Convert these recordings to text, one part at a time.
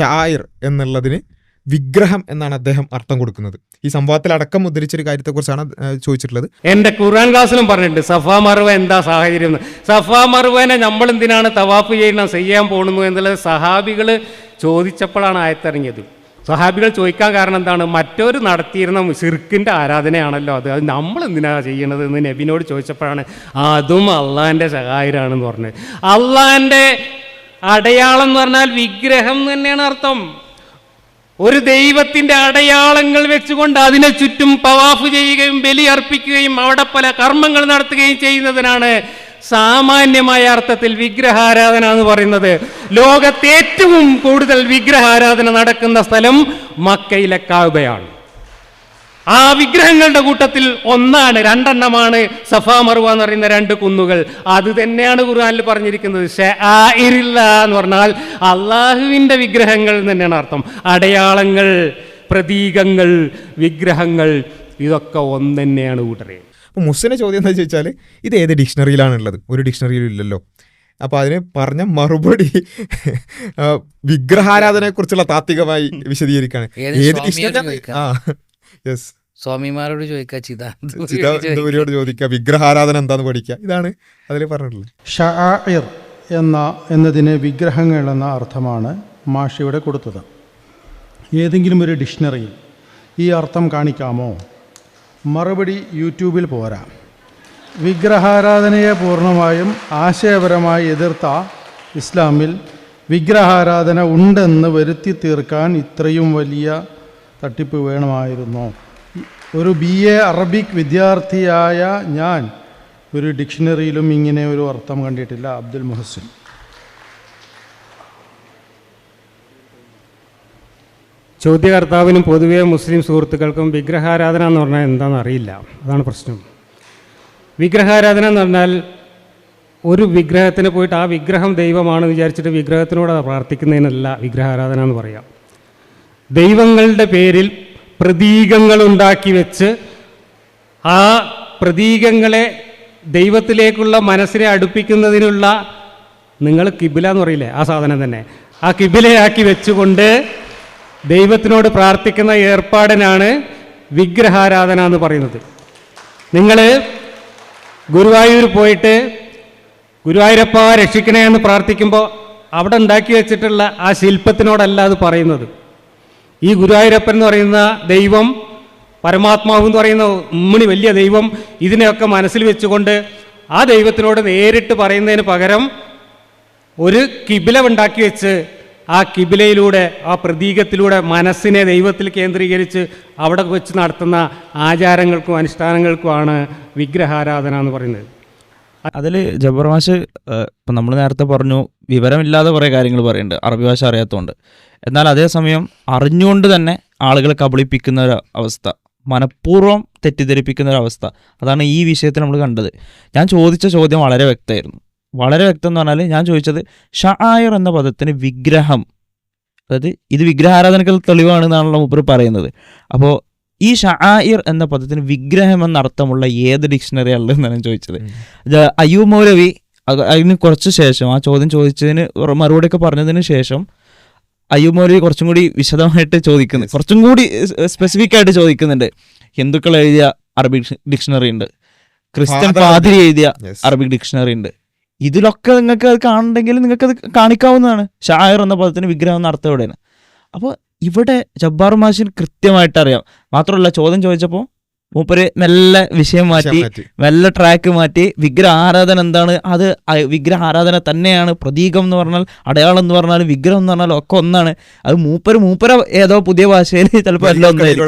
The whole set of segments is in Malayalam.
ഷായിർ എന്നുള്ളതിന് വിഗ്രഹം എന്നാണ് അദ്ദേഹം അർത്ഥം കൊടുക്കുന്നത്. ഈ സംഭവത്തിൽ അടക്കം ഉദ്ധരിച്ചൊരു കാര്യത്തെക്കുറിച്ചാണ് ചോദിച്ചിട്ടുള്ളത്. എന്റെ ഖുർആൻ ക്ലാസ്സിലും പറഞ്ഞിട്ടുണ്ട് സഫാ മറുവ എന്താ സാഹചര്യം സഫാ മറുവനെ നമ്മൾ എന്തിനാണ് തവാഫ് ചെയ്യണം ചെയ്യാൻ പോകുന്നു എന്നുള്ളത് സഹാബികൾ ചോദിച്ചപ്പോഴാണ് ആയത്തിറങ്ങിയത്. സഹാബികൾ ചോദിക്കാൻ കാരണം എന്താണ്? മറ്റൊരു നടത്തിയിരുന്ന സിർക്കിന്റെ ആരാധനയാണല്ലോ അത്. അത് നമ്മൾ എന്തിനാ ചെയ്യണത് എന്ന് നബിനോട് ചോദിച്ചപ്പോഴാണ് അതും അള്ളാഹിന്റെ സഹായരാണെന്ന് പറഞ്ഞത്. അള്ളാഹിന്റെ അടയാളം എന്ന് പറഞ്ഞാൽ വിഗ്രഹം തന്നെയാണ് അർത്ഥം. ഒരു ദൈവത്തിന്റെ അടയാളങ്ങൾ വെച്ചുകൊണ്ട് അതിനെ ചുറ്റും പവാഫ് ചെയ്യുകയും ബലി അർപ്പിക്കുകയും അവിടെ പല കർമ്മങ്ങൾ നടത്തുകയും ചെയ്യുന്നതിനാണ് സാമാന്യമായ അർത്ഥത്തിൽ വിഗ്രഹാരാധന എന്ന് പറയുന്നത്. ലോകത്തേറ്റവും കൂടുതൽ വിഗ്രഹാരാധന നടക്കുന്ന സ്ഥലം മക്കയിലെ കാബയാണ്. ആ വിഗ്രഹങ്ങളുടെ കൂട്ടത്തിൽ ഒന്നാണ് രണ്ടെണ്ണമാണ് സഫാ മറുവ എന്ന് പറയുന്ന രണ്ട് കുന്നുകൾ. അത് തന്നെയാണ് ഖുർആനിൽ പറഞ്ഞിരിക്കുന്നത്. ഷാഇറില്ല എന്ന് പറഞ്ഞാൽ അള്ളാഹുവിന്റെ വിഗ്രഹങ്ങൾ എന്ന് തന്നെയാണ് അർത്ഥം. അടയാളങ്ങൾ പ്രതീകങ്ങൾ വിഗ്രഹങ്ങൾ ഇതൊക്കെ ഒന്ന് തന്നെയാണ് കൂട്ടരെ. അപ്പോൾ മുസ്സിന്റെ ചോദ്യം എന്താ ചോദിച്ചാൽ ഇത് ഏത് ഡിക്ഷണറിയിലാണുള്ളത്? ഒരു ഡിക്ഷണറിയിലും ഇല്ലല്ലോ. അപ്പോൾ അതിന് പറഞ്ഞ മറുപടി വിഗ്രഹാരാധനയെക്കുറിച്ചുള്ള താത്വികമായി വിശദീകരിക്കുകയാണ് ഏത് ഏത് ഡിക്ഷണറി ആ യെസ് സ്വാമിമാരോട് ചോദിക്കുക ചിതാന്തപുരിയോട് ചോദിക്കാം. ചോദിക്കുക വിഗ്രഹാരാധന എന്താന്ന് പഠിക്കുക ഇതാണ് അതിൽ പറഞ്ഞിട്ടുള്ളത്. എന്ന എന്നതിന് വിഗ്രഹങ്ങൾ എന്ന അർത്ഥമാണ് മാഷിയുടെ കൊടുത്തത്. ഏതെങ്കിലും ഒരു ഡിക്ഷണറിയിൽ ഈ അർത്ഥം കാണിക്കാമോ? മറുപടി യൂട്യൂബിൽ പോരാ. വിഗ്രഹാരാധനയെ പൂർണമായും ആശയപരമായി എതിർത്ത ഇസ്ലാമിൽ വിഗ്രഹാരാധന ഉണ്ടെന്ന് വരുത്തി തീർക്കാൻ ഇത്രയും വലിയ തട്ടിപ്പ് വേണമായിരുന്നോ. ഒരു ബി എ അറബിക് വിദ്യാർത്ഥിയായ ഞാൻ ഒരു ഡിക്ഷണറിയിലും ഇങ്ങനെ ഒരു അർത്ഥം കണ്ടിട്ടില്ല. അബ്ദുൽ മുഹസിൻ ചോദ്യകർത്താവിനും പൊതുവെ മുസ്ലിം സുഹൃത്തുക്കൾക്കും വിഗ്രഹാരാധന എന്ന് പറഞ്ഞാൽ എന്താണെന്ന് അറിയില്ല. അതാണ് പ്രശ്നം. വിഗ്രഹാരാധന എന്ന് പറഞ്ഞാൽ ഒരു വിഗ്രഹത്തിന് പോയിട്ട് ആ വിഗ്രഹം ദൈവമാണെന്ന് വിചാരിച്ചിട്ട് വിഗ്രഹത്തിനോട് പ്രാർത്ഥിക്കുന്നതിനല്ല വിഗ്രഹാരാധന എന്ന് പറയാം. ദൈവങ്ങളുടെ പേരിൽ പ്രതീകങ്ങൾ ഉണ്ടാക്കി വെച്ച് ആ പ്രതീകങ്ങളെ ദൈവത്തിലേക്കുള്ള മനസ്സിനെ അടുപ്പിക്കുന്നതിനുള്ള നിങ്ങൾ കിബില എന്ന് പറയില്ലേ? ആ സാധനം തന്നെ. ആ കിബിലയാക്കി വെച്ചുകൊണ്ട് ദൈവത്തിനോട് പ്രാർത്ഥിക്കുന്ന ഏർപ്പാടിനാണ് വിഗ്രഹാരാധന എന്ന് പറയുന്നത്. നിങ്ങൾ ഗുരുവായൂർ പോയിട്ട് ഗുരുവായൂരപ്പ രക്ഷിക്കണേ എന്ന് പ്രാർത്ഥിക്കുമ്പോൾ അവിടെ ഉണ്ടാക്കി വെച്ചിട്ടുള്ള ആ ശില്പത്തിനോടല്ല അത് പറയുന്നത്. ഈ ഗുരുവായൂരപ്പൻ എന്ന് പറയുന്ന ദൈവം പരമാത്മാവ് എന്ന് പറയുന്ന ഉമ്മണി വലിയ ദൈവം ഇതിനെയൊക്കെ മനസ്സിൽ വെച്ചുകൊണ്ട് ആ ദൈവത്തിനോട് നേരിട്ട് പറയുന്നതിന് പകരം ഒരു കിബില ഉണ്ടാക്കി വെച്ച് ആ കിബിലയിലൂടെ ആ പ്രതീകത്തിലൂടെ മനസ്സിനെ ദൈവത്തിൽ കേന്ദ്രീകരിച്ച് അവിടെ വെച്ച് നടത്തുന്ന ആചാരങ്ങൾക്കും അനുഷ്ഠാനങ്ങൾക്കുമാണ് വിഗ്രഹാരാധന എന്ന് പറയുന്നത്. അതിൽ ജബ്ബർ മാഷ് ഇപ്പം നമ്മൾ നേരത്തെ പറഞ്ഞു വിവരമില്ലാതെ കുറേ കാര്യങ്ങൾ പറയുന്നുണ്ട്. അറബി ഭാഷ അറിയാത്തതുകൊണ്ട് എന്നാൽ അതേസമയം അറിഞ്ഞുകൊണ്ട് തന്നെ ആളുകളെ കബളിപ്പിക്കുന്ന ഒരു അവസ്ഥ മനഃപൂർവം തെറ്റിദ്ധരിപ്പിക്കുന്ന ഒരു അവസ്ഥ. അതാണ് ഈ വിഷയത്തിൽ നമ്മൾ കണ്ടത്. ഞാൻ ചോദിച്ച ചോദ്യം വളരെ വ്യക്തമായിരുന്നു. വളരെ വ്യക്തം എന്ന് പറഞ്ഞാൽ ഞാൻ ചോദിച്ചത് ഷായർ എന്ന പദത്തിന് വിഗ്രഹം അതായത് ഇത് വിഗ്രഹാരാധനകൾ തെളിവാണെന്നാണല്ലോ മൂപ്പർ പറയുന്നത്. അപ്പോൾ ഈ ഷായിർ എന്ന പദത്തിന് വിഗ്രഹം എന്ന അർത്ഥമുള്ള ഏത് ഡിക്ഷണറി ഉള്ളതെന്നാണ് ഞാൻ ചോദിച്ചത്. അയ്യൂ മൗലവി അതിന് കുറച്ച് ശേഷം ആ ചോദ്യം ചോദിച്ചതിന് മറുപടി മറുപടിയൊക്കെ പറഞ്ഞതിന് ശേഷം അയ്യൂ മൗലവി കുറച്ചും കൂടി വിശദമായിട്ട് ചോദിക്കുന്നു. കുറച്ചും കൂടി സ്പെസിഫിക് ആയിട്ട് ചോദിക്കുന്നുണ്ട്. ഹിന്ദുക്കൾ എഴുതിയ അറബിക് ഡിക്ഷണറി ഉണ്ട്. ക്രിസ്ത്യൻ പാതിരി എഴുതിയ. അറബിക് ഡിക്ഷണറി ഉണ്ട്. ഇതിലൊക്കെ നിങ്ങൾക്ക് അത് കാണണമെങ്കിൽ നിങ്ങൾക്ക് അത് കാണിക്കാവുന്നതാണ്. ഷായർ എന്ന പദത്തിന് വിഗ്രഹം എന്ന അർത്ഥം എവിടെയാണ്? അപ്പോൾ ഇവിടെ ജബ്ബാർ മാഷിന് കൃത്യമായിട്ട് അറിയാം. മാത്രമല്ല ചോദ്യം ചോദിച്ചപ്പോൾ മൂപ്പര് മെല്ലെ വിഷയം മാറ്റി നല്ല മെല്ലെ ട്രാക്ക് മാറ്റി വിഗ്രഹ ആരാധന എന്താണ്? അത് വിഗ്രഹ ആരാധന തന്നെയാണ്. പ്രതീകം എന്ന് പറഞ്ഞാൽ അടയാളം എന്ന് പറഞ്ഞാൽ വിഗ്രഹം എന്ന് പറഞ്ഞാൽ ഒക്കെ ഒന്നാണ്. അത് മൂപ്പര് മൂപ്പര ഏതോ പുതിയ ഭാഷയിൽ ചിലപ്പോൾ എല്ലാം വിഷയം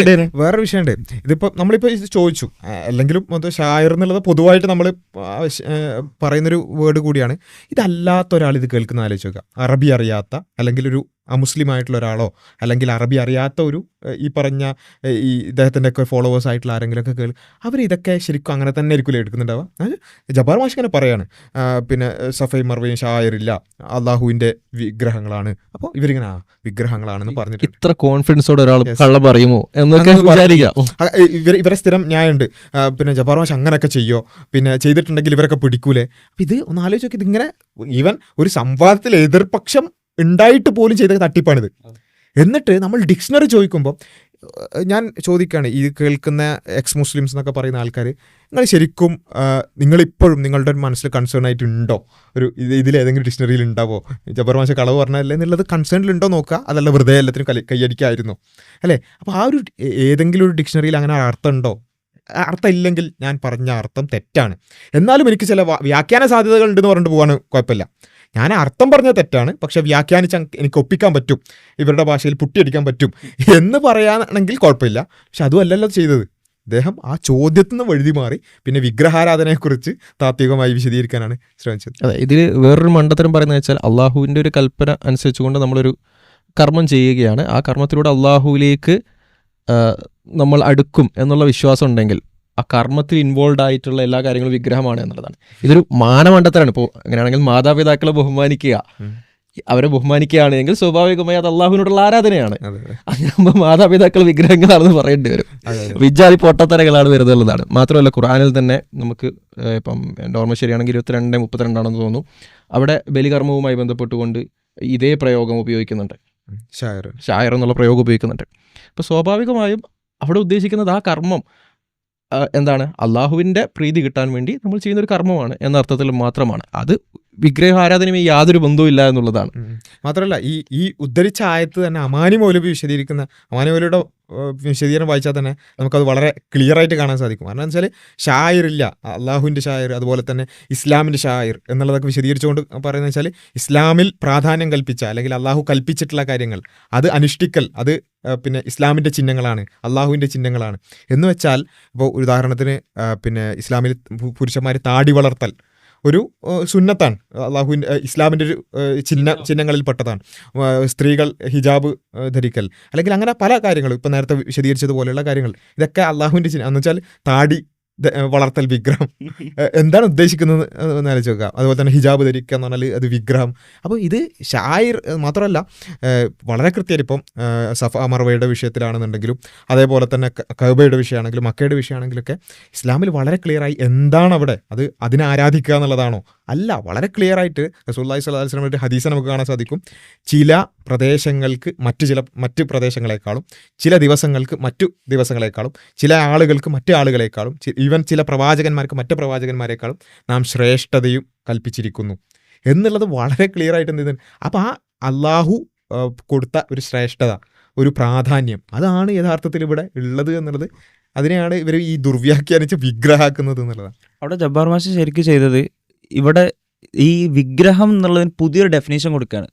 ഉണ്ട്. വിഷയമുണ്ട് ഇതിപ്പോ നമ്മളിപ്പോ ഇത് ചോദിച്ചു. അല്ലെങ്കിലും മൊത്തം ഷായർ എന്നുള്ളത് പൊതുവായിട്ട് നമ്മൾ പറയുന്നൊരു വേർഡ് കൂടിയാണ്. ഇതല്ലാത്ത ഒരാൾ ഇത് കേൾക്കുന്ന ആലോചിച്ച് നോക്കുക. അറബി അറിയാത്ത അല്ലെങ്കിൽ ഒരു അമുസ്ലിം ആയിട്ടുള്ള ഒരാളോ അല്ലെങ്കിൽ അറബി അറിയാത്ത ഒരു ഈ പറഞ്ഞ ഈ ഇദ്ദേഹത്തിന്റെ ഒക്കെ ഫോളോവേഴ്സ് ആയിട്ടുള്ള ആരെങ്കിലുമൊക്കെ കേൾ അവർ ഇതൊക്കെ ശരിക്കും അങ്ങനെ തന്നെ ആയിരിക്കില്ല എടുക്കുന്നുണ്ടാവുക? ജബാർ മാഷ് ഇങ്ങനെ പറയാണ്. പിന്നെ സഫൈ മർവയും ഷായറില്ല അള്ളാഹുവിന്റെ വിഗ്രഹങ്ങളാണ്. അപ്പോൾ ഇവരിങ്ങനെ ആ വിഗ്രഹങ്ങളാണെന്ന് പറഞ്ഞിട്ട് ഇത്ര കോൺഫിഡൻസോടെ ഒരാൾ കള്ള പറയുമോ എന്നൊക്കെ ഇവർ ഇവരെ സ്ഥിരം ന്യായമുണ്ട്. പിന്നെ ജബാർ മാഷ് അങ്ങനെയൊക്കെ ചെയ്യോ? പിന്നെ ചെയ്തിട്ടുണ്ടെങ്കിൽ ഇവരൊക്കെ പിടിക്കൂലേ? അപ്പം ഇത് ഒന്ന് ആലോചിച്ച് നോക്കി ഇതിങ്ങനെ ഈവൻ ഒരു സംവാദത്തിൽ എതിർപക്ഷം ഉണ്ടായിട്ട് പോലും ചെയ്ത തട്ടിപ്പാണിത്. എന്നിട്ട് നമ്മൾ ഡിക്ഷണറി ചോദിക്കുമ്പോൾ ഞാൻ ചോദിക്കുകയാണ് ഇത് കേൾക്കുന്ന എക്സ് മുസ്ലിംസ് എന്നൊക്കെ പറയുന്ന ആൾക്കാർ നിങ്ങൾ ശരിക്കും നിങ്ങളിപ്പോഴും നിങ്ങളുടെ ഒരു മനസ്സിൽ കൺസേൺ ആയിട്ടുണ്ടോ? ഒരു ഇത് ഇതിൽ ഏതെങ്കിലും ഡിക്ഷണറിയിൽ ഉണ്ടാവോ? ജബർ മാഷ കളവ് പറഞ്ഞല്ലേ എന്നുള്ളത് കൺസേണിലുണ്ടോ നോക്കുക. അതല്ല വെറുതെ എല്ലാത്തിനും കലി കൈയടിക്കായിരുന്നു. അല്ലേ? അപ്പോൾ ആ ഒരു ഏതെങ്കിലും ഒരു ഡിക്ഷണറിയിൽ അങ്ങനെ അർത്ഥം ഉണ്ടോ അർത്ഥം ഇല്ലെങ്കിൽ ഞാൻ പറഞ്ഞ അർത്ഥം തെറ്റാണ്. എന്നാലും എനിക്ക് ചില വ്യാഖ്യാന സാധ്യതകൾ ഉണ്ടെന്ന് പറഞ്ഞിട്ട് പോകാൻ കുഴപ്പമില്ല. ഞാൻ അർത്ഥം പറഞ്ഞ തെറ്റാണ്. പക്ഷെ വ്യാഖ്യാനിച്ച് എനിക്ക് ഒപ്പിക്കാൻ പറ്റും. ഇവരുടെ ഭാഷയിൽ പുട്ടിയടിക്കാൻ പറ്റും. എന്ന് പറയാനാണെങ്കിൽ കുഴപ്പമില്ല. പക്ഷെ അതുമല്ലല്ലോ ചെയ്തത്. അദ്ദേഹം ആ ചോദ്യത്തിൽ നിന്ന് വഴുതി മാറി. പിന്നെ വിഗ്രഹാരാധനയെക്കുറിച്ച് താത്വികമായി വിശദീകരിക്കാനാണ് ശ്രമിച്ചത്. അതെ ഇതിൽ വേറൊരു മണ്ടത്തരം പറയുന്നത് വെച്ചാൽ അള്ളാഹുവിന്റെ ഒരു കൽപ്പന അനുസരിച്ചുകൊണ്ട് നമ്മളൊരു കർമ്മം ചെയ്യുകയാണ്. ആ കർമ്മത്തിലൂടെ അള്ളാഹുവിലേക്ക് നമ്മൾ അടുക്കും എന്നുള്ള വിശ്വാസം ഉണ്ടെങ്കിൽ ആ കർമ്മത്തിൽ ഇൻവോൾവ് ആയിട്ടുള്ള എല്ലാ കാര്യങ്ങളും വിഗ്രഹമാണ് എന്നുള്ളതാണ്. ഇതൊരു മാനമണ്ഡത്തരാണ് ഇപ്പോൾ അങ്ങനെയാണെങ്കിൽ മാതാപിതാക്കളെ ബഹുമാനിക്കുക. അവരെ ബഹുമാനിക്കുകയാണെങ്കിൽ സ്വാഭാവികമായി അത് അള്ളാഹുവിനോടുള്ള ആരാധനയാണ്. അങ്ങനെയാകുമ്പോൾ മാതാപിതാക്കൾ വിഗ്രഹങ്ങളാണെന്ന് പറയേണ്ടി വരും. വിജാതി പൊട്ടത്തരകളാണ് വരുന്നത് എന്നുള്ളതാണ്. മാത്രമല്ല ഖുറാനിൽ തന്നെ നമുക്ക് ഇപ്പം എന്റെ ഓർമ്മ ശരിയാണെങ്കിൽ ഇരുപത്തിരണ്ട് മുപ്പത്തിരണ്ടാണെന്ന് തോന്നുന്നു. അവിടെ ബലികർമ്മവുമായി ബന്ധപ്പെട്ടുകൊണ്ട് ഇതേ പ്രയോഗം ഉപയോഗിക്കുന്നുണ്ട്. ഷായർ. ഷായർ എന്നുള്ള പ്രയോഗം ഉപയോഗിക്കുന്നുണ്ട്. അപ്പോൾ സ്വാഭാവികമായും അവിടെ ഉദ്ദേശിക്കുന്നത് ആ കർമ്മം എന്താണ്? അള്ളാഹുവിന്റെ പ്രീതി കിട്ടാൻ വേണ്ടി നമ്മൾ ചെയ്യുന്ന ഒരു കർമ്മമാണ് എന്ന അർത്ഥത്തിൽ മാത്രമാണ്. അത് വിഗ്രഹാരാധനയുമായി യാതൊരു ബന്ധവും ഇല്ല എന്നുള്ളതാണ്. മാത്രമല്ല ഈ ഈ ഉദ്ധരിച്ച ആയത്ത് തന്നെ അമാനി മൗലവി വിശദീകരിക്കുന്ന അമാനി മൗലവിയുടെ ഏഹ്, വിശദീകരണം വായിച്ചാൽ തന്നെ നമുക്കത് വളരെ ക്ലിയർ ആയിട്ട് കാണാൻ സാധിക്കും. കാരണം എന്ന് വെച്ചാൽ ഷായിറില്ല അള്ളാഹുവിന്റെ ഷായർ അതുപോലെ തന്നെ ഇസ്ലാമിന്റെ ഷായർ എന്നുള്ളതൊക്കെ വിശദീകരിച്ചുകൊണ്ട് പറയുന്നത് വെച്ചാൽ ഇസ്ലാമിൽ പ്രാധാന്യം കൽപ്പിച്ച അല്ലെങ്കിൽ അള്ളാഹു കൽപ്പിച്ചിട്ടുള്ള കാര്യങ്ങൾ അത് അനുഷ്ഠിക്കൽ അത് പിന്നെ ഇസ്ലാമിന്റെ ചിഹ്നങ്ങളാണ് അള്ളാഹുവിന്റെ ചിഹ്നങ്ങളാണ്. എന്ന് വെച്ചാൽ ഇപ്പോൾ ഉദാഹരണത്തിന് പിന്നെ ഇസ്ലാമിൽ പുരുഷന്മാർ താടി വളർത്തൽ ഒരു സുന്നത്താണ്. അള്ളാഹുവിന്റെ ഏഹ്, ഇസ്ലാമിന്റെ ഒരു ചിഹ്ന ചിഹ്നങ്ങളിൽ പെട്ടതാണ്. സ്ത്രീകൾ ഹിജാബ് ധരിക്കൽ. അല്ലെങ്കിൽ അങ്ങനെ പല കാര്യങ്ങളും. ഇപ്പം നേരത്തെ വിശദീകരിച്ചതുപോലെയുള്ള കാര്യങ്ങൾ. ഇതൊക്കെ അള്ളാഹുവിന്റെ ചിഹ്നം. എന്ന് വെച്ചാൽ താടി വളർത്തൽ വിഗ്രഹം. എന്താണ് ഉദ്ദേശിക്കുന്നത് എന്ന് ആലോചിച്ച് നോക്കുക അതുപോലെ തന്നെ ഹിജാബ് ധരിക്കുക എന്ന് പറഞ്ഞാൽ അത് വിഗ്രഹം. അപ്പോൾ ഇത് ഷായിർ മാത്രമല്ല വളരെ കൃത്യമായിട്ട് ഇപ്പം സഫ മർവയുടെ വിഷയത്തിലാണെന്നുണ്ടെങ്കിലും അതേപോലെ തന്നെ കബയുടെ വിഷയമാണെങ്കിലും മക്കയുടെ വിഷയമാണെങ്കിലൊക്കെ ഇസ്ലാമിൽ വളരെ ക്ലിയറായി എന്താണ് അവിടെ അത് അതിനെ ആരാധിക്കുക എന്നുള്ളതാണോ? അല്ല വളരെ ക്ലിയർ ആയിട്ട് റസൂല്ലായി സ്വലാഹു വസ്ലമിന്റെ ഹദീസ നമുക്ക് കാണാൻ സാധിക്കും. ചില പ്രദേശങ്ങൾക്ക് മറ്റ് ചില മറ്റ് പ്രദേശങ്ങളെക്കാളും ചില ദിവസങ്ങൾക്ക് മറ്റു ദിവസങ്ങളെക്കാളും ചില ആളുകൾക്ക് മറ്റു ആളുകളെക്കാളും ഈവൻ ചില പ്രവാചകന്മാർക്ക് മറ്റു പ്രവാചകന്മാരെക്കാളും നാം ശ്രേഷ്ഠതയും കൽപ്പിച്ചിരിക്കുന്നു. എന്നുള്ളത് വളരെ ക്ലിയർ ആയിട്ട് എന്ത് അപ്പോൾ ആ അള്ളാഹു കൊടുത്ത ഒരു ശ്രേഷ്ഠത ഒരു പ്രാധാന്യം അതാണ് യഥാർത്ഥത്തിൽ ഇവിടെ ഉള്ളത് എന്നുള്ളത്. അതിനെയാണ് ഇവർ ഈ ദുർവ്യാഖ്യാനിച്ച് വിഗ്രഹാക്കുന്നത് എന്നുള്ളതാണ്. അവിടെ ജബ്ബാർ മാഷ് ശരിക്കും ചെയ്തത് ഇവിടെ ഈ വിഗ്രഹം എന്നുള്ളതിന് പുതിയൊരു ഡെഫിനേഷൻ കൊടുക്കുകയാണ്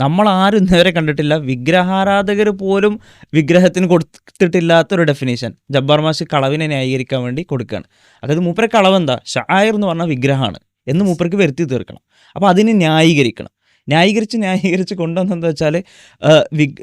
നമ്മൾ ആരും ഇന്നേവരെ കണ്ടിട്ടില്ല. വിഗ്രഹാരാധകർ പോലും വിഗ്രഹത്തിന് കൊടുത്തിട്ടില്ലാത്ത ഒരു ഡെഫിനേഷൻ ജബ്ബാർ മാഷ് കളവിനെ ന്യായീകരിക്കാൻ വേണ്ടി കൊടുക്കുകയാണ് അതായത് മൂപ്പരെ കളവ് എന്താ? ഷായർ എന്ന് പറഞ്ഞ വിഗ്രഹമാണ് എന്ന് മൂപ്പർക്ക് വരുത്തി തീർക്കണം. അപ്പോൾ അതിനെ ന്യായീകരിക്കണം. ന്യായീകരിച്ച് ന്യായീകരിച്ച് കൊണ്ടുവന്നെന്താ വെച്ചാൽ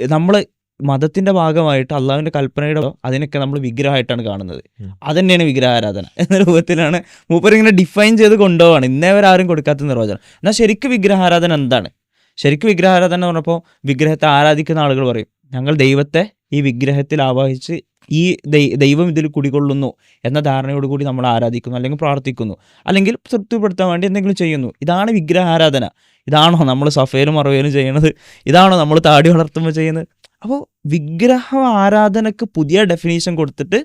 നമ്മൾ മതത്തിന്റെ ഭാഗമായിട്ട് അള്ളാഹുവിന്റെ കൽപ്പനയുടെ അതിനൊക്കെ നമ്മൾ വിഗ്രഹമായിട്ടാണ് കാണുന്നത്. അതന്നെയാണ് വിഗ്രഹാരാധന എന്ന രൂപത്തിലാണ് മൂപ്പർ ഇങ്ങനെ ഡിഫൈൻ ചെയ്ത് കൊണ്ടുപോവാണ്. ഇന്നേ വരെ ആരും കൊടുക്കാത്ത നിർവചനം. എന്നാൽ ശരിക്കും വിഗ്രഹാരാധന എന്താണ്? ശരിക്കും വിഗ്രഹാരാധന എന്ന് പറഞ്ഞപ്പോൾ വിഗ്രഹത്തെ ആരാധിക്കുന്ന ആളുകൾ പറയും ഞങ്ങൾ ദൈവത്തെ ഈ വിഗ്രഹത്തിൽ ആവാഹിച്ച് ഈ ദൈവം ഇതിൽ കുടികൊള്ളുന്നു എന്ന ധാരണയോട് കൂടി നമ്മൾ ആരാധിക്കുന്നു അല്ലെങ്കിൽ പ്രാർത്ഥിക്കുന്നു. അല്ലെങ്കിൽ തൃപ്തിപ്പെടുത്താൻ വേണ്ടി എന്തെങ്കിലും ചെയ്യുന്നു. ഇതാണ് വിഗ്രഹാരാധന. ഇതാണോ നമ്മൾ സഫേലും മറവേലും ചെയ്യുന്നത് ഇതാണോ നമ്മൾ താടി വളർത്തുമ്പോൾ ചെയ്യുന്നത്? അപ്പോൾ വിഗ്രഹ ആരാധനക്ക് പുതിയ ഡെഫിനേഷൻ കൊടുത്തിട്ട്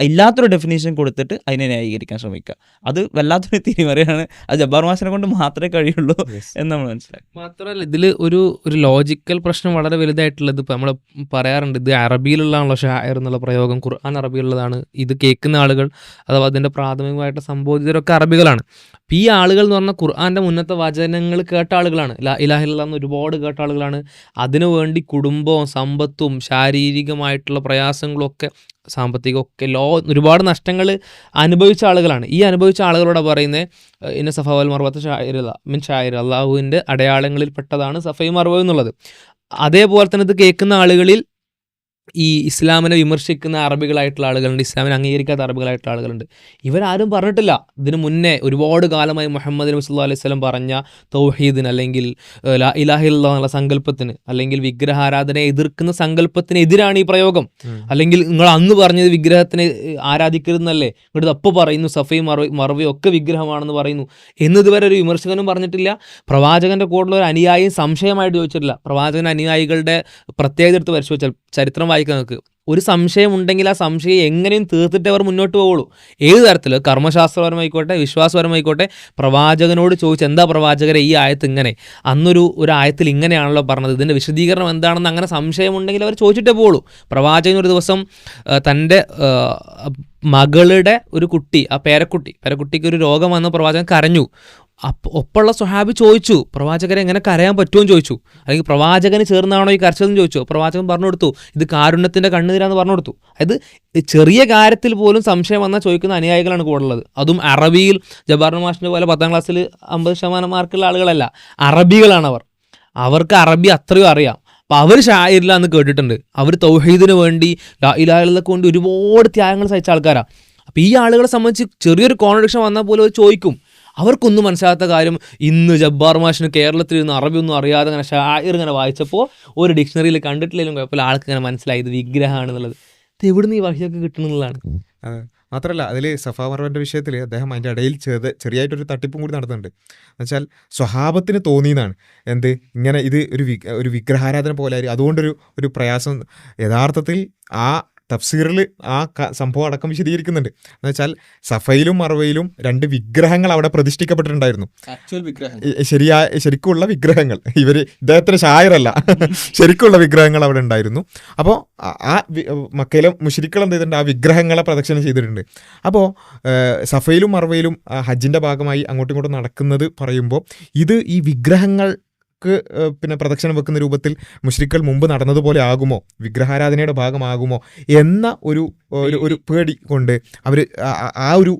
ഇല്ലാത്തൊരു ഡെഫിനേഷൻ കൊടുത്തിട്ട് അതിനെ ന്യായീകരിക്കാൻ ശ്രമിക്കുക. അത് വല്ലാത്തൊരു തിരിമറിയാണ്. അത് ജബ്ബാർ മാസിനെ കൊണ്ട് മാത്രമേ കഴിയുള്ളൂ എന്ന് നമ്മൾ മനസ്സിലാക്കി. മാത്രമല്ല ഇതിൽ ഒരു ഒരു ലോജിക്കൽ പ്രശ്നം വളരെ വലുതായിട്ടുള്ളത് ഇപ്പോൾ നമ്മൾ പറയാറുണ്ട് ഇത് അറബിയിലുള്ളതാണല്ലോ ഷായർ എന്നുള്ള പ്രയോഗം ഖുർആൻ അറബിയിലുള്ളതാണ് ഇത് കേൾക്കുന്ന ആളുകൾ അഥവാ അതിന്റെ പ്രാഥമികമായിട്ട് സംബോധിതരൊക്കെ അറബികളാണ്. അപ്പം ഈ ആളുകൾ എന്ന് പറഞ്ഞാൽ ഖുർആന്റെ മുന്നത്തെ വചനങ്ങൾ കേട്ട ആളുകളാണ്. ലാ ഇലാഹില്ല എന്ന് ഒരുപാട് കേട്ട ആളുകളാണ്. അതിനു വേണ്ടി കുടുംബവും സമ്പത്തും ശാരീരികമായിട്ടുള്ള പ്രയാസങ്ങളും ഒക്കെ സാമ്പത്തികമൊക്കെ ലോ ഒരുപാട് നഷ്ടങ്ങൾ അനുഭവിച്ച ആളുകളാണ്. ഈ അനുഭവിച്ച ആളുകളോട് പറയുന്നത് ഇന്ന സഫവൽ മർവത്ത് ഷായരല്ല മീൻ ഷായിർ അള്ളാഹുവിന്റെ അടയാളങ്ങളിൽപ്പെട്ടതാണ് സഫൈ മർവ എന്നുള്ളത്. അതേപോലെ തന്നെ ഇത് കേൾക്കുന്ന ആളുകളിൽ ഈ ഇസ്ലാമിനെ വിമർശിക്കുന്ന അറബികളായിട്ടുള്ള ആളുകളുണ്ട് ഇസ്ലാമിനെ അംഗീകരിക്കാത്ത അറബികളായിട്ടുള്ള ആളുകളുണ്ട്. ഇവരാരും പറഞ്ഞിട്ടില്ല. ഇതിനു മുന്നേ ഒരുപാട് കാലമായി മുഹമ്മദ് നബി സല്ലല്ലാഹു അലൈഹി സ്വലം പറഞ്ഞ തൗഹീദിന് അല്ലെങ്കിൽ ഇലാഹില്ല എന്നുള്ള സങ്കല്പത്തിന് അല്ലെങ്കിൽ വിഗ്രഹാരാധനയെ എതിർക്കുന്ന സങ്കല്പത്തിന് എതിരാണ് ഈ പ്രയോഗം. അല്ലെങ്കിൽ നിങ്ങൾ അന്ന് പറഞ്ഞത് വിഗ്രഹത്തിനെ ആരാധിക്കരുതെന്നല്ലേ? ഇങ്ങോട്ട് തപ്പ് പറയുന്നു സഫയും മറവി മറവിയും ഒക്കെ വിഗ്രഹമാണെന്ന് പറയുന്നു. എന്നിതുവരെ ഒരു വിമർശകനും പറഞ്ഞിട്ടില്ല. പ്രവാചകന്റെ കൂടെ ഒരു അനുയായി സംശയമായിട്ട് ചോദിച്ചിട്ടില്ല. പ്രവാചകൻ അനുയായികളുടെ പ്രത്യേകത എടുത്ത് പരിശോധിച്ചാൽ ചരിത്രം വായിക്കാൻ നോക്ക്. ഒരു സംശയം ഉണ്ടെങ്കിൽ ആ സംശയം എങ്ങനെയും തീർത്തിട്ട് അവർ മുന്നോട്ട് പോകുള്ളൂ ഏത് തരത്തിൽ കർമ്മശാസ്ത്രപരമായിക്കോട്ടെ വിശ്വാസപരമായിക്കോട്ടെ പ്രവാചകനോട് ചോദിച്ച് എന്താ പ്രവാചകരെ ഈ ആയത്ത് ഇങ്ങനെ? അന്നൊരു ഒരു ആയത്തിൽ ഇങ്ങനെയാണല്ലോ പറഞ്ഞത്. ഇതിന്റെ വിശദീകരണം എന്താണെന്ന് അങ്ങനെ സംശയമുണ്ടെങ്കിൽ അവർ ചോദിച്ചിട്ടേ പോകുള്ളൂ പ്രവാചകൻ ഒരു ദിവസം തന്റെ മകളുടെ ഒരു കുട്ടി ആ പേരക്കുട്ടി പേരക്കുട്ടിക്ക് ഒരു രോഗം വന്ന പ്രവാചകൻ കരഞ്ഞു. ഒപ്പുള്ള സ്വഹാബി ചോദിച്ചു പ്രവാചകരെ എങ്ങനെ കരയാൻ പറ്റുമെന്ന് ചോദിച്ചു. അല്ലെങ്കിൽ പ്രവാചകന് ചേർന്നാണോ ഈ കരച്ചതെന്ന് ചോദിച്ചു. പ്രവാചകൻ പറഞ്ഞു കൊടുത്തു ഇത് കാരുണ്യത്തിന്റെ കണ്ണുനീരാന്ന് പറഞ്ഞു കൊടുത്തു അതായത് ചെറിയ കാര്യത്തിൽ പോലും സംശയം വന്നാൽ ചോദിക്കുന്ന അനുയായികളാണ് കൂടുതലുള്ളത് അതും അറബിയിൽ ജബാർ മാഷിന്റെ പോലെ പത്താം ക്ലാസ്സിൽ അമ്പത് ശതമാനം മാർക്കുള്ള ആളുകളല്ല അറബികളാണ് അവർ. അവർക്ക് അറബി അത്രയും അറിയാം. അപ്പോൾ അവർ ഷായിരില്ല എന്ന് കേട്ടിട്ടുണ്ട്. അവർ തൗഹീദിന് വേണ്ടി ലാ കൊണ്ട് ഒരുപാട് ത്യാഗങ്ങൾ സഹിച്ച ആൾക്കാരാണ് അപ്പോൾ ഈ ആളുകളെ സംബന്ധിച്ച് ചെറിയൊരു കോൺട്രഡിക്ഷൻ വന്നാൽ പോലും അവർ ചോദിക്കും അവർക്കൊന്നും മനസ്സിലാത്ത കാര്യം ഇന്ന് ജബ്ബാർ മാഷിന് കേരളത്തിൽ ഇരുന്ന് അറബി ഒന്നും അറിയാതെ അങ്ങനെ ഷായർ ഇങ്ങനെ വായിച്ചപ്പോൾ ഒരു ഡിക്ഷണറിയിൽ കണ്ടിട്ടില്ലെങ്കിലും കുഴപ്പമില്ല. ആൾക്ക് ഇങ്ങനെ മനസ്സിലായി ഇത് വിഗ്രഹമാണെന്നുള്ളത് ഇത് എവിടുന്ന് ഈ വഴിയൊക്കെ കിട്ടുന്നതാണ്. മാത്രമല്ല അതിൽ സഫാ മറവന്റെ വിഷയത്തിൽ അദ്ദേഹം അതിന്റെ ഇടയിൽ ചെറുത് ചെറിയായിട്ടൊരു തട്ടിപ്പും കൂടി നടത്തുന്നുണ്ട്. എന്നുവെച്ചാൽ സ്വഹാബത്തിന് തോന്നിയെന്നാണ്. എന്ത്? ഇങ്ങനെ ഇത് ഒരു ഒരു വിഗ്രഹാരാധന പോലെ അതുകൊണ്ടൊരു ഒരു പ്രയാസം. യഥാർത്ഥത്തിൽ ആ തഫ്സീറിൽ ആ സംഭവം അടക്കം വിശദീകരിക്കുന്നുണ്ട്. എന്ന് വെച്ചാൽ സഫയിലും മറവയിലും രണ്ട് വിഗ്രഹങ്ങൾ അവിടെ പ്രതിഷ്ഠിക്കപ്പെട്ടിട്ടുണ്ടായിരുന്നു. ശരിയായ ശരിക്കുള്ള വിഗ്രഹങ്ങൾ. ഇവർ ഇദ്ദേഹത്തിന് ഷായറല്ല ശരിക്കുള്ള വിഗ്രഹങ്ങൾ അവിടെ ഉണ്ടായിരുന്നു. അപ്പോൾ ആ മക്കയിലെ മുഷരിക്കൾ എന്ത് ചെയ്തിട്ടുണ്ട്? ആ വിഗ്രഹങ്ങളെ പ്രദക്ഷിണം ചെയ്തിട്ടുണ്ട്. അപ്പോൾ സഫയിലും മറവയിലും ഹജ്ജിന്റെ ഭാഗമായി അങ്ങോട്ടും ഇങ്ങോട്ടും നടക്കുന്നത് പറയുമ്പോൾ ഇത് ഈ വിഗ്രഹങ്ങൾക്ക് ഏഹ്, പിന്നെ പ്രദക്ഷിണം വെക്കുന്ന രൂപത്തിൽ മുഷ്രിക്കൾ മുമ്പ് നടന്നതുപോലെ ആകുമോ? വിഗ്രഹാരാധനയുടെ ഭാഗമാകുമോ? എന്ന ഒരു ഒരു പേടി കൊണ്ട് അവർ ആ ഒരു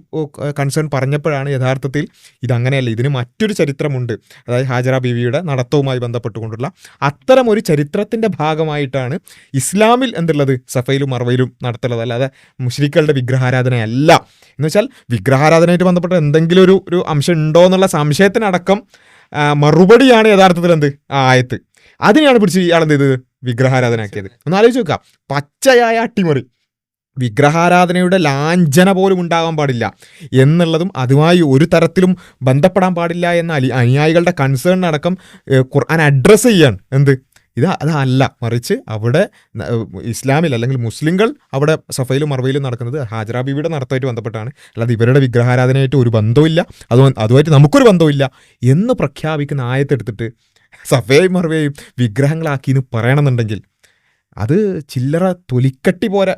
കൺസേൺ പറഞ്ഞപ്പോഴാണ് യഥാർത്ഥത്തിൽ ഇതങ്ങനെയല്ല. ഇതിന് മറ്റൊരു ചരിത്രമുണ്ട്. അതായത് ഹാജറ ബിവിയുടെ നടത്തവുമായി ബന്ധപ്പെട്ടുകൊണ്ടുള്ള അത്തരം ഒരു ചരിത്രത്തിന്റെ ഭാഗമായിട്ടാണ് ഇസ്ലാമിൽ എന്തുള്ളത്? സഫയിലും മറവയിലും നടത്തുള്ളത്. അല്ലാതെ മുഷ്രിക്കളുടെ വിഗ്രഹാരാധനയല്ല. എന്ന് വെച്ചാൽ വിഗ്രഹാരാധനയായിട്ട് ബന്ധപ്പെട്ട എന്തെങ്കിലും ഒരു ഒരു അംശം ഉണ്ടോ എന്നുള്ള സംശയത്തിനടക്കം മറുപടിയാണ് യഥാർത്ഥത്തിൽ എന്ത്? ആ ആയത്ത്. അതിനെയാണ് പിടിച്ച് ഇയാൾ എന്ത് ചെയ്തത്? വിഗ്രഹാരാധനയാക്കിയത്. ഒന്ന് ആലോചിച്ച് നോക്കാം പച്ചയായ അട്ടിമറി. വിഗ്രഹാരാധനയുടെ ലാഞ്ചന പോലും ഉണ്ടാകാൻ പാടില്ല. എന്നുള്ളതും അതുമായി ഒരു തരത്തിലും ബന്ധപ്പെടാൻ പാടില്ല എന്ന അനുയായികളുടെ കൺസേൺ അടക്കം ഖുർആൻ അഡ്രസ്സ് ചെയ്യാൻ എന്ത്? ഇത് അതല്ല. മറിച്ച് അവിടെ ഇസ്ലാമിൽ അല്ലെങ്കിൽ മുസ്ലിങ്ങൾ അവിടെ സഫയിലും മറവയിലും നടക്കുന്നത് ഹാജറ ബീവിയുടെ നടത്തമായിട്ട് ബന്ധപ്പെട്ടാണ്. അല്ലാതെ ഇവരുടെ വിഗ്രഹാരാധനയായിട്ട് ഒരു ബന്ധവുമില്ല. അത് അതുമായിട്ട് നമുക്കൊരു ബന്ധവുമില്ല എന്ന് പ്രഖ്യാപിക്കുന്ന ആയത്തെടുത്തിട്ട് സഫയും മറവയും വിഗ്രഹങ്ങളാക്കി എന്ന് പറയണമെന്നുണ്ടെങ്കിൽ അത് ചില്ലറ തൊലിക്കട്ടി പോരാ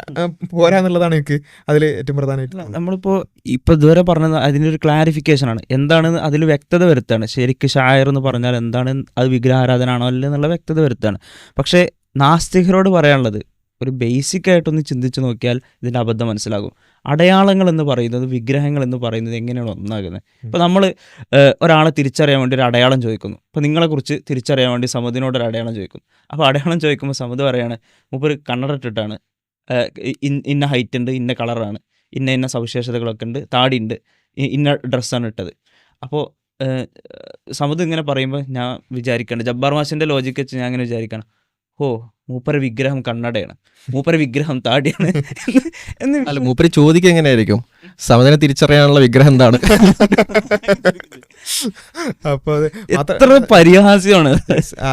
പോരാ എന്നുള്ളതാണ് എനിക്ക് അതിൽ ഏറ്റവും പ്രധാനമായിട്ട് നമ്മളിപ്പോൾ ഇപ്പോൾ ഇതുവരെ പറഞ്ഞത് അതിന്റെ ഒരു ക്ലാരിഫിക്കേഷൻ ആണ്. എന്താണ് അതിൽ വ്യക്തത വരുത്താണ് ശരിക്ക് ഷായർ എന്ന് പറഞ്ഞാൽ എന്താണ് അത് വിഗ്രഹാരാധനാണോ അല്ല എന്നുള്ള വ്യക്തത വരുത്താണ് പക്ഷേ നാസ്തികരോട് പറയാനുള്ളത് ഒരു ബേസിക് ആയിട്ടൊന്ന് ചിന്തിച്ച് നോക്കിയാൽ ഇതിന്റെ അബദ്ധം മനസ്സിലാകും. അടയാളങ്ങൾ എന്ന് പറയുന്നത് വിഗ്രഹങ്ങൾ എന്ന് പറയുന്നത് എങ്ങനെയാണ് ഒന്നാകുന്നത്? ഇപ്പോൾ നമ്മൾ ഒരാളെ തിരിച്ചറിയാൻ വേണ്ടി ഒരു അടയാളം ചോദിക്കുന്നു. ഇപ്പോൾ നിങ്ങളെക്കുറിച്ച് തിരിച്ചറിയാൻ വേണ്ടി സമുദിനോട് ഒരു അടയാളം ചോദിക്കുന്നു. അപ്പോൾ അടയാളം ചോദിക്കുമ്പോൾ സമുദ് പറയുകയാണ് മുപ്പർ കണ്ണറിട്ടിട്ടാണ് ഇന്ന ഹൈറ്റ് ഉണ്ട് ഇന്ന കളറാണ് ഇന്ന ഇന്ന സവിശേഷതകളൊക്കെ ഉണ്ട് താടി ഉണ്ട് ഇന്ന ഡ്രസ്സാണ് ഇട്ടത്. അപ്പോൾ സമുദ് ഇങ്ങനെ പറയുമ്പോൾ ഞാൻ വിചാരിക്കണം ജബ്ബാർ മാഷിന്റെ ലോജിക്ക് വെച്ച് ഞാൻ അങ്ങനെ വിചാരിക്കണം. ഓ മൂപ്പര വിഗ്രഹം കണ്ണടയാണ്. മൂപ്പര വിഗ്രഹം താടിയാണ് എന്ന് അല്ല മൂപ്പര് ചോദിക്കുക എങ്ങനെയായിരിക്കും? സമതനെ തിരിച്ചറിയാനുള്ള വിഗ്രഹം എന്താണ്? അപ്പോൾ എത്ര പരിഹാസ്യമാണ്.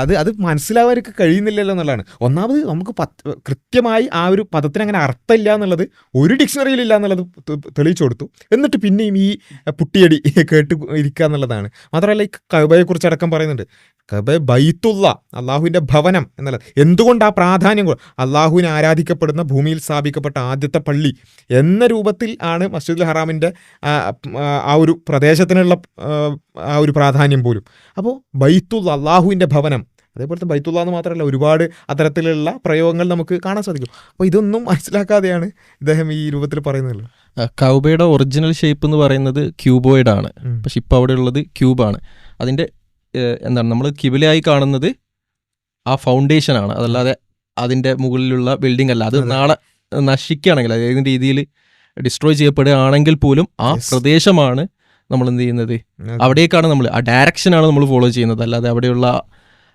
അത് അത് മനസ്സിലാവാനൊക്കെ കഴിയുന്നില്ലല്ലോ എന്നുള്ളതാണ്. ഒന്നാമത് നമുക്ക് പത്ത് കൃത്യമായി ആ ഒരു പദത്തിന് അങ്ങനെ അർത്ഥമില്ല എന്നുള്ളത് ഒരു ഡിക്ഷണറിയിൽ ഇല്ല എന്നുള്ളത് തെളിയിച്ചു കൊടുത്തു. എന്നിട്ട് പിന്നെയും ഈ പുട്ടിയടി കേട്ട് ഇരിക്കുക എന്നുള്ളതാണ്. മാത്രമല്ല ഈ കവയെക്കുറിച്ച് കുറിച്ച് അടക്കം പറയുന്നുണ്ട്. കബ ബൈത്തുള്ള അള്ളാഹുവിന്റെ ഭവനം എന്നുള്ളത് എന്തുകൊണ്ട് ആ പ്രാധാന്യം അള്ളാഹുവിനെ ആരാധിക്കപ്പെടുന്ന ഭൂമിയിൽ സ്ഥാപിക്കപ്പെട്ട ആദ്യത്തെ പള്ളി എന്ന രൂപത്തിൽ ആണ് മസ്ജിദുൽ ഹറാമിന്റെ ആ ഒരു പ്രദേശത്തിനുള്ള ആ, ഒരു പ്രാധാന്യം പോലും. അപ്പോൾ ബൈത്തുള്ള അള്ളാഹുവിന്റെ ഭവനം അതേപോലത്തെ ബൈത്തുള്ള എന്ന് മാത്രമല്ല ഒരുപാട് അത്തരത്തിലുള്ള പ്രയോഗങ്ങൾ നമുക്ക് കാണാൻ സാധിക്കും. അപ്പോൾ ഇതൊന്നും മനസ്സിലാക്കാതെയാണ് ഇദ്ദേഹം ഈ രൂപത്തിൽ പറയുന്നത്. കൗബയുടെ ഒറിജിനൽ ഷേപ്പ് എന്ന് പറയുന്നത് ക്യൂബോയിഡ് ആണ് പക്ഷെ ഇപ്പോൾ അവിടെ ഉള്ളത് ക്യൂബാണ്. അതിന്റെ എന്താണ് നമ്മൾ കിബിലയായി കാണുന്നത് ആ ഫൗണ്ടേഷൻ ആണ്. അതല്ലാതെ അതിന്റെ മുകളിലുള്ള ബിൽഡിംഗ് അല്ല. അത് നാളെ നശിക്കുകയാണെങ്കിൽ ഏതെങ്കിലും രീതിയിൽ ഡിസ്ട്രോയ് ചെയ്യപ്പെടുകയാണെങ്കിൽ പോലും ആ. പ്രദേശമാണ് നമ്മൾ എന്ത് ചെയ്യുന്നത്? അവിടേക്കാണ് നമ്മൾ ആ ഡയറക്ഷനാണ് നമ്മൾ ഫോളോ ചെയ്യുന്നത്. അല്ലാതെ അവിടെയുള്ള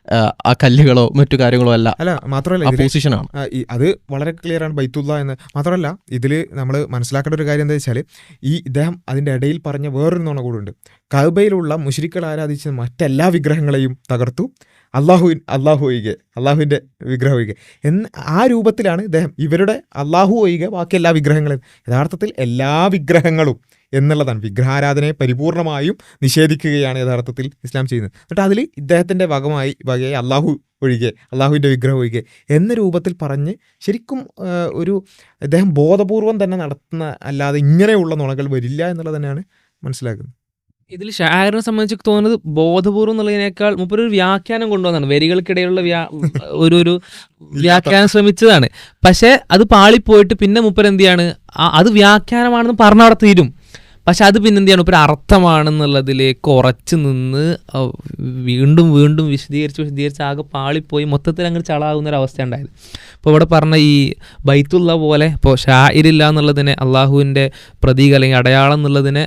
ആ, കല്ലുകളോ മറ്റു കാര്യങ്ങളോ അല്ല. അല്ല മാത്രമല്ല പൊസിഷനാണ് അത് വളരെ ക്ലിയർ ആണ് ബൈത്തുള്ള എന്ന്. മാത്രമല്ല ഇതിൽ നമ്മൾ മനസ്സിലാക്കേണ്ട ഒരു കാര്യം എന്താ വെച്ചാൽ ഈ ഇദ്ദേഹം അതിന്റെ ഇടയിൽ പറഞ്ഞ വേറൊരു നുണ കൂടെ ഉണ്ട്. കഅബയിലുള്ള മുഷരിക്കൾ ആരാധിച്ച മറ്റെല്ലാ വിഗ്രഹങ്ങളെയും തകർത്തു. അള്ളാഹു അള്ളാഹു ഒഴികെ അള്ളാഹുവിന്റെ വിഗ്രഹം ഒഴികെ. എന്ന് ആ രൂപത്തിലാണ് ഇദ്ദേഹം ഇവരുടെ അള്ളാഹു ഒഴികെ ബാക്കി എല്ലാ വിഗ്രഹങ്ങളും. യഥാർത്ഥത്തിൽ എല്ലാ വിഗ്രഹങ്ങളും എന്നുള്ളതാണ്. വിഗ്രഹാരാധനയെ പരിപൂർണമായും നിഷേധിക്കുകയാണ് യഥാർത്ഥത്തിൽ ഇസ്ലാം ചെയ്യുന്നത്. എന്നിട്ട് അതിൽ ഇദ്ദേഹത്തിന്റെ വകമായി വകയായി അള്ളാഹു ഒഴികെ അള്ളാഹുവിന്റെ വിഗ്രഹം ഒഴികെ എന്ന രൂപത്തിൽ പറഞ്ഞ് ശരിക്കും ഒരു അദ്ദേഹം ബോധപൂർവം തന്നെ നടത്തുന്ന അല്ലാതെ ഇങ്ങനെയുള്ള നുണകൾ വരില്ല എന്നുള്ളത് തന്നെയാണ് മനസ്സിലാക്കുന്നത്. ഇതിൽ ഷായറിനെ സംബന്ധിച്ച് തോന്നുന്നത് ബോധപൂർവം എന്നുള്ളതിനേക്കാൾ മുപ്പൊരു ഒരു വ്യാഖ്യാനം കൊണ്ടുവന്നാണ് വരികൾക്കിടയിലുള്ള വ്യാ ഒരു ഒരു വ്യാഖ്യാനം ശ്രമിച്ചതാണ്. പക്ഷേ അത് പാളിപ്പോയിട്ട് പിന്നെ മുപ്പരെന്തിയാണ് അത് വ്യാഖ്യാനമാണെന്ന് പറഞ്ഞ അവിടെ തീരും. പക്ഷെ അത് പിന്നെ എന്ത് ചെയ്യണം? ഇപ്പോൾ അർത്ഥമാണെന്നുള്ളതിലേക്ക് ഉറച്ചു നിന്ന് വീണ്ടും വീണ്ടും വിശദീകരിച്ച് വിശദീകരിച്ച് ആകെ പാളിപ്പോയി. മൊത്തത്തിൽ അങ്ങ് ചളാകുന്ന ഒരു അവസ്ഥ ഉണ്ടായത്. ഇപ്പോൾ ഇവിടെ പറഞ്ഞ ഈ ബൈത്തുള്ള പോലെ ഇപ്പോൾ ഷായിരില്ല എന്നുള്ളതിനെ അള്ളാഹുവിന്റെ പ്രതീക അല്ലെങ്കിൽ അടയാളം എന്നുള്ളതിനെ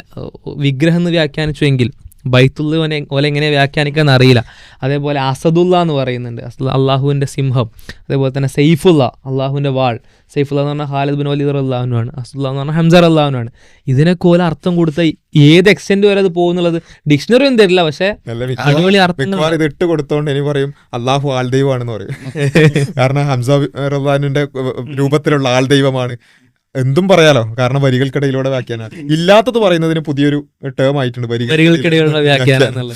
വിഗ്രഹം എന്ന് വ്യാഖ്യാനിച്ചുവെങ്കിൽ ബൈത്തുള്ള പോലെ എങ്ങനെ വ്യാഖ്യാനിക്കാന്ന് അറിയില്ല. അതേപോലെ അസദുല്ല എന്ന് പറയുന്നുണ്ട്. അള്ളാഹുവിന്റെ സിംഹം. അതേപോലെ തന്നെ സെയ്ഫുല്ല അള്ളാഹുവിന്റെ വാൾ. സെയ്ഫുല്ല എന്ന് പറഞ്ഞാൽ ഖാലിദ് ബിൻ വലീദ് അള്ളാഹുനാണ് അസുല്ല എന്ന് പറഞ്ഞാൽ ഹംസർ അള്ളാഹുനാണ് ഇതിനൊക്കെ ഓല അർത്ഥം കൊടുത്ത ഏത് എക്സ്റ്റെൻഡ് വരെ അത് പോകുന്നുള്ളത് ഡിക്ഷണറി ഒന്നും തരില്ല. പക്ഷേ അടിപൊളി ഇത് ഇട്ട് കൊടുത്തോണ്ട് ഇനി പറയും അള്ളാഹു ആൾ ദൈവമാണെന്ന് പറയും. കാരണം ഹംസ റഹ്ലാനിന്റെ രൂപത്തിലുള്ള ആൾ ദൈവമാണ് എന്തും പറയാലോ. കാരണം വരികൾക്കിടയിലൂടെ വ്യാഖ്യാനം. ഇല്ലാത്തത് പറയുന്നതിന് പുതിയൊരു ടേം ആയിട്ടുണ്ട് വരികൾക്കിടയിലുള്ള വ്യാഖ്യാനം